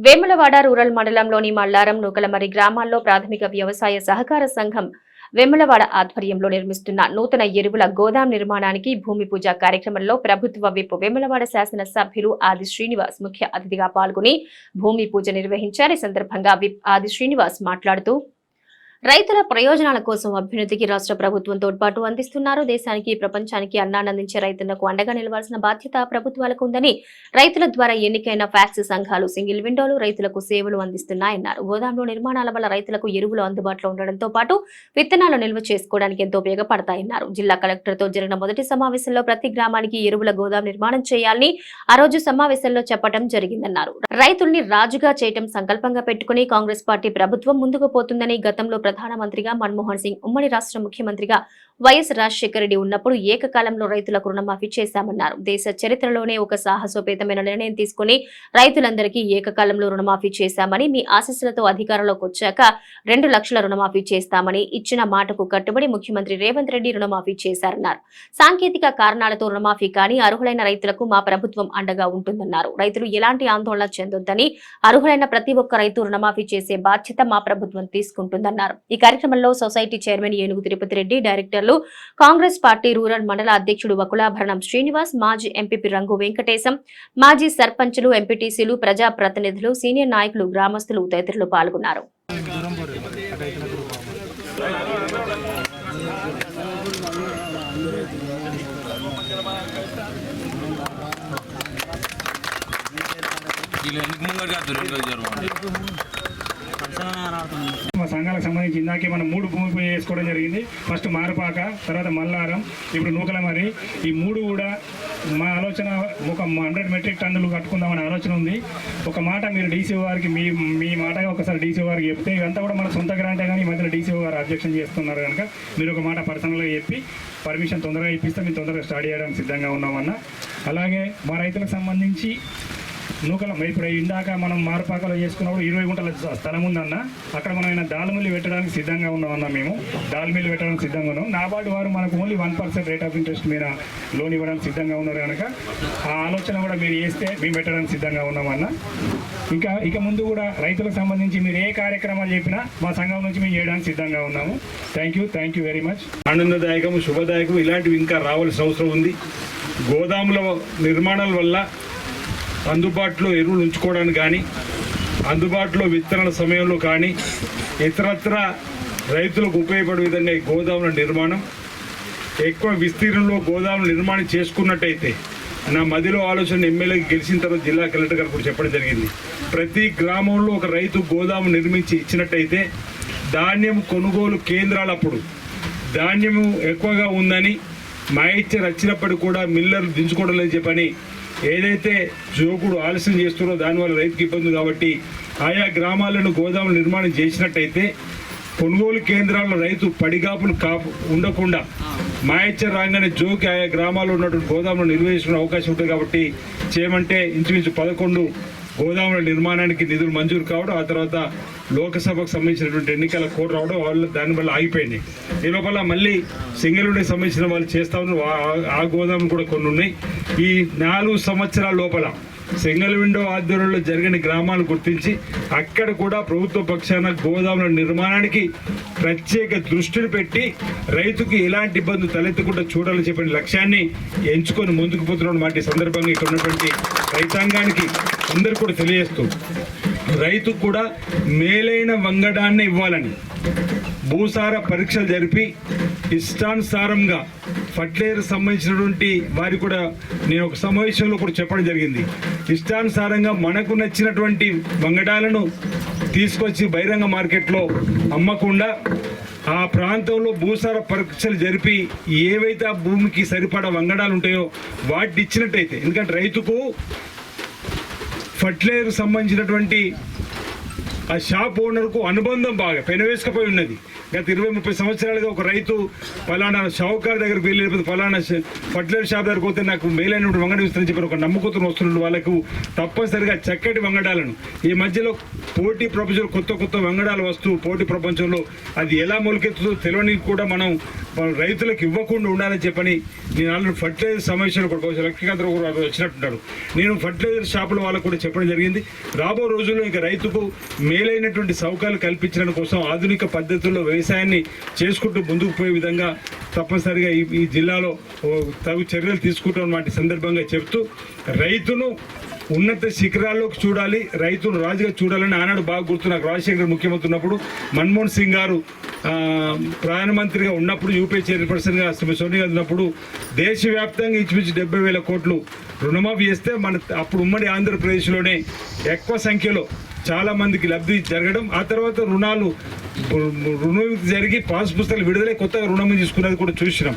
Vemulawada rural మండలంలోని మల్లారం నూకలమరి గ్రామాల్లో ప్రాథమిక వ్యవసాయ సహకార సంఘం వెమ్మలవాడ ఆధ్వర్యంలో నిర్మిస్తున్న నూతన ఎరువుల గోదాం నిర్మాణానికి భూమి పూజ కార్యక్రమంలో ప్రభుత్వ విప్ వెమ్మలవాడ శాసన సభ్యులు ఆది శ్రీనివాస్ ముఖ్య అతిథిగా పాల్గొని భూమి పూజ నిర్వహించారు. ఈ సందర్భంగా విప్ ఆది శ్రీనివాస్ మాట్లాడుతూ రైతుల ప్రయోజనాల కోసం అభ్యున్నతికి రాష్ట్ర ప్రభుత్వం తోడ్పాటు అందిస్తున్నారు. దేశానికి ప్రపంచానికి అన్నానందించే రైతులకు అండగా నిలవాల్సిన బాధ్యత ప్రభుత్వాలకు ఉందని రైతుల ద్వారా ఎన్నికైన ఫ్యాక్స్ సంఘాలు సింగిల్ విండోలు రైతులకు సేవలు అందిస్తున్నాయన్నారు. గోదాంలో నిర్మాణాల వల్ల రైతులకు ఎరువులు అందుబాటులో ఉండడంతో పాటు విత్తనాలు నిల్వ చేసుకోవడానికి ఎంతో ఉపయోగపడతాయన్నారు. జిల్లా కలెక్టర్తో జరిగిన మొదటి సమావేశంలో ప్రతి గ్రామానికి ఎరువుల గోదాం నిర్మాణం చేయాలని ఆ రోజు సమావేశంలో చెప్పడం జరిగిందన్నారు. రైతుల్ని రాజుగా చేయటం సంకల్పంగా పెట్టుకుని కాంగ్రెస్ పార్టీ ప్రభుత్వం ముందుకు పోతుందని గతంలో ప్రధానమంత్రిగా మన్మోహన్ సింగ్ ఉమ్మడి రాష్ట్ర ముఖ్యమంత్రిగా వైఎస్ రాజశేఖర రెడ్డి ఉన్నప్పుడు ఏకకాలంలో రైతులకు రుణమాఫీ చేశామన్నారు. దేశ చరిత్రలోనే ఒక సాహసోపేతమైన నిర్ణయం తీసుకుని రైతులందరికీ ఏకకాలంలో రుణమాఫీ చేశామని మీ ఆశీస్సులతో అధికారంలోకి వచ్చాక రెండు లక్షల రుణమాఫీ చేస్తామని ఇచ్చిన మాటకు కట్టుబడి ముఖ్యమంత్రి రేవంత్ రెడ్డి రుణమాఫీ చేశారన్నారు. సాంకేతిక కారణాలతో రుణమాఫీ కానీ అర్హులైన రైతులకు మా ప్రభుత్వం అండగా ఉంటుందన్నారు. రైతులు ఎలాంటి ఆందోళన చెందొద్దని అర్హులైన ప్రతి ఒక్క రైతు రుణమాఫీ చేసే బాధ్యత మా ప్రభుత్వం తీసుకుంటుందన్నారు. ఈ కార్యక్రమంలో సొసైటీ చైర్మన్ ఏనుగు తిరుపతి రెడ్డి డైరెక్టర్లు కాంగ్రెస్ పార్టీ రూరల్ మండల అధ్యక్షుడు వకులాభరణం శ్రీనివాస్ మాజీ ఎంపీపీ రంగు వెంకటేశం మాజీ సర్పంచులు ఎంపీటీసీలు ప్రజాప్రతినిధులు సీనియర్ నాయకులు గ్రామస్తులు తదితరులు పాల్గొన్నారు. ముంగడిగా దొరికి మా సంఘాలకు సంబంధించి ఇందాకే మనం మూడు భూమి పూజ చేసుకోవడం జరిగింది. ఫస్ట్ మారపాక తర్వాత మల్లారం ఇప్పుడు నూకలమరి. ఈ మూడు కూడా మా ఆలోచన ఒక హండ్రెడ్ మెట్రిక్ టన్నులు కట్టుకుందామనే ఆలోచన ఉంది. ఒక మాట మీరు డీసీఓ గారికి మీ మీ మాటగా ఒకసారి డీసీఓ గారికి చెప్తే ఇదంతా కూడా మన సొంత గ్రాంటే కానీ ఈ మధ్యలో డీసీఓ గారు అబ్జెక్షన్ చేస్తున్నారు కనుక మీరు ఒక మాట పర్సనల్గా చెప్పి పర్మిషన్ తొందరగా ఇప్పిస్తే మేము తొందరగా స్టార్ట్ చేయడానికి సిద్ధంగా ఉన్నామన్న. అలాగే మా రైతులకు సంబంధించి నూకల ఇప్పుడు ఇందాక మనం మారుపాకలో చేసుకున్నప్పుడు ఇరవై గుంటల స్థలం ఉందన్న. అక్కడ మనం ఏమైనా దాల్ మిల్లు పెట్టడానికి సిద్ధంగా ఉన్నామన్న మేము. దాల్ మిల్లు పెట్టడానికి సిద్ధంగా ఉన్నాం. నాబార్డు వారు మనకు only one percent rate of interest మీద లోన్ ఇవ్వడానికి సిద్ధంగా ఉన్నారు కనుక ఆ ఆలోచన కూడా మీరు చేస్తే మేము పెట్టడానికి సిద్ధంగా ఉన్నామన్న. ఇంకా ఇక ముందు కూడా రైతులకు సంబంధించి మీరు ఏ కార్యక్రమాలు చెప్పినా మా సంఘం నుంచి మేము చేయడానికి సిద్ధంగా ఉన్నాము. Thank you thank you very much ఆనందదాయకం శుభదాయకం ఇలాంటివి ఇంకా రావాల్సిన అవసరం ఉంది. గోదాముల నిర్మాణాల వల్ల అందుబాటులో ఎరువులు ఉంచుకోవడానికి కానీ అందుబాటులో విత్తనాల సమయంలో కానీ ఇతరత్ర రైతులకు ఉపయోగపడే విధంగా ఈ గోదాముల నిర్మాణం ఎక్కువ విస్తీర్ణంలో గోదాముల నిర్మాణం చేసుకున్నట్టయితే నా మదిలో ఆలోచన ఎమ్మెల్యేకి గెలిచిన తర్వాత జిల్లా కలెక్టర్ గారు కూడా చెప్పడం జరిగింది. ప్రతి గ్రామంలో ఒక రైతు గోదాము నిర్మించి ఇచ్చినట్టయితే ధాన్యం కొనుగోలు కేంద్రాలప్పుడు ధాన్యము ఎక్కువగా ఉందని మాయిచ్చర్ వచ్చినప్పటికీ కూడా మిల్లర్లు దించుకోవడం లేదు చెప్పని ఏదైతే జోకుడు ఆలస్యం చేస్తున్నారో దానివల్ల రైతుకి ఇబ్బంది కాబట్టి ఆయా గ్రామాలను గోదాములు నిర్మాణం చేసినట్టయితే కొనుగోలు కేంద్రాల్లో రైతు పడిగాపులు కాపు ఉండకుండా మాయచ్చర్ రాగానే జోకి ఆయా గ్రామాల్లో ఉన్నటువంటి గోదాములు నిర్వహించుకునే అవకాశం ఉంటుంది కాబట్టి చేయమంటే ఇంచుమించు పదకొండు గోదాముల నిర్మాణానికి నిధులు మంజూరు కావడం ఆ తర్వాత లోకసభకు సంబంధించినటువంటి ఎన్నికల కోడ్ రావడం వాళ్ళు దాని వల్ల ఆగిపోయినాయి ఈ లోపల మళ్ళీ సింగలుడికి సంబంధించిన వాళ్ళు చేస్తా ఉన్నారు. ఆ గోదాములు కూడా కొన్ని ఉన్నాయి. ఈ నాలుగు సంవత్సరాల లోపల సింగల్ విండో ఆధ్వర్యంలో జరిగిన గ్రామాలు గుర్తించి అక్కడ కూడా ప్రభుత్వ పక్షాన గోదాముల నిర్మాణానికి ప్రత్యేక దృష్టిని పెట్టి రైతుకి ఎలాంటి ఇబ్బంది తలెత్తకుండా చూడాలని చెప్పిన లక్ష్యాన్ని ఎంచుకొని ముందుకు పోతున్న వాటి సందర్భంగా ఇక్కడ ఉన్నటువంటి రైతాంగానికి అందరు కూడా తెలియజేస్తూ రైతుకు కూడా మేలైన వంగడాన్ని ఇవ్వాలని భూసార పరీక్షలు జరిపి ఇష్టానుసారంగా ఫర్టిలైజర్ సంబంధించినటువంటి వారి కూడా నేను ఒక సమావేశంలో కూడా చెప్పడం జరిగింది. ఇష్టానుసారంగా మనకు నచ్చినటువంటి వంగడాలను తీసుకొచ్చి బహిరంగ మార్కెట్లో అమ్మకుండా ఆ ప్రాంతంలో భూసార పరీక్షలు జరిపి ఏవైతే ఆ భూమికి సరిపడా వంగడాలు ఉంటాయో వాటిని ఇచ్చినట్టయితే ఎందుకంటే రైతుకు ఫర్టిలైజర్ సంబంధించినటువంటి ఆ షాప్ ఓనర్కు అనుబంధం బాగా పెనవేసుకపోయి ఉన్నది. గత ఇరవై ముప్పై సంవత్సరాలుగా ఒక రైతు ఫలానా షావుకార్ దగ్గరకు వెళ్ళి లేకపోతే ఫలానా ఫర్టిలైజర్ షాప్ దగ్గరకు పోతే నాకు మేలైనటువంటి వంగడి ఇస్తుందని చెప్పి ఒక నమ్ముకుతున్న వస్తున్న వాళ్ళకు తప్పనిసరిగా చక్కటి వంగడాలను. ఈ మధ్యలో పోటీ ప్రపంచంలో కొత్త కొత్త వంగడాలు వస్తూ పోటీ ప్రపంచంలో అది ఎలా మొలకెత్తుందో తెలియని కూడా మనం రైతులకు ఇవ్వకుండా ఉండాలని చెప్పని నేను ఆల్రెడీ ఫర్టిలైజర్ సమావేశంలో కూడా బహుశా లక్ష్మీకాంత్ గారు వచ్చినట్టున్నారు. నేను ఫర్టిలైజర్ షాపుల వాళ్ళకు కూడా చెప్పడం జరిగింది. రాబో రోజుల్లో ఇంకా రైతుకు మేలైనటువంటి సౌకర్యాలు కల్పించడం కోసం ఆధునిక పద్ధతుల్లో వ్యవసాయాన్ని చేసుకుంటూ ముందుకు పోయే విధంగా తప్పనిసరిగా ఈ ఈ జిల్లాలో తగు చర్యలు తీసుకుంటాం వాటి సందర్భంగా చెప్తూ రైతును ఉన్నత శిఖరాల్లోకి చూడాలి రైతును రాజుగా చూడాలని ఆనాడు బాగా గుర్తు నాకు రాజశేఖర్ ముఖ్యమంత్రి ఉన్నప్పుడు మన్మోహన్ సింగ్ గారు ప్రధానమంత్రిగా ఉన్నప్పుడు యూపీఏ చైర్పర్సన్గా శ్రీమతి సోనియా ఉన్నప్పుడు దేశవ్యాప్తంగా ఇంచుమించు డెబ్బై వేల కోట్లు రుణమాఫీ చేస్తే మన అప్పుడు ఉమ్మడి ఆంధ్రప్రదేశ్లోనే ఎక్కువ సంఖ్యలో చాలా మందికి లబ్ధి జరగడం ఆ తర్వాత రుణాలు రుణవిముక్తి జరిగి పాస్ పుస్తకాలు విడుదలై కొత్తగా రుణం తీసుకున్నది కూడా చూసినాం.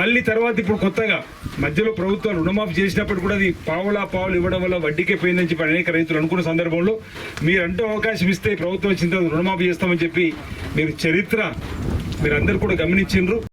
మళ్ళీ తర్వాత ఇప్పుడు కొత్తగా మధ్యలో ప్రభుత్వాలు రుణమాఫీ చేసినప్పుడు కూడా అది పావులా పావులు ఇవ్వడం వల్ల వడ్డీకే పోయిందని చెప్పి అనేక రైతులు అనుకున్న సందర్భంలో మీరంటూ అవకాశం ఇస్తే ప్రభుత్వం వచ్చిన తర్వాత రుణమాఫీ చేస్తామని చెప్పి మీరు చరిత్ర మీరందరూ కూడా గమనించిండ్రు.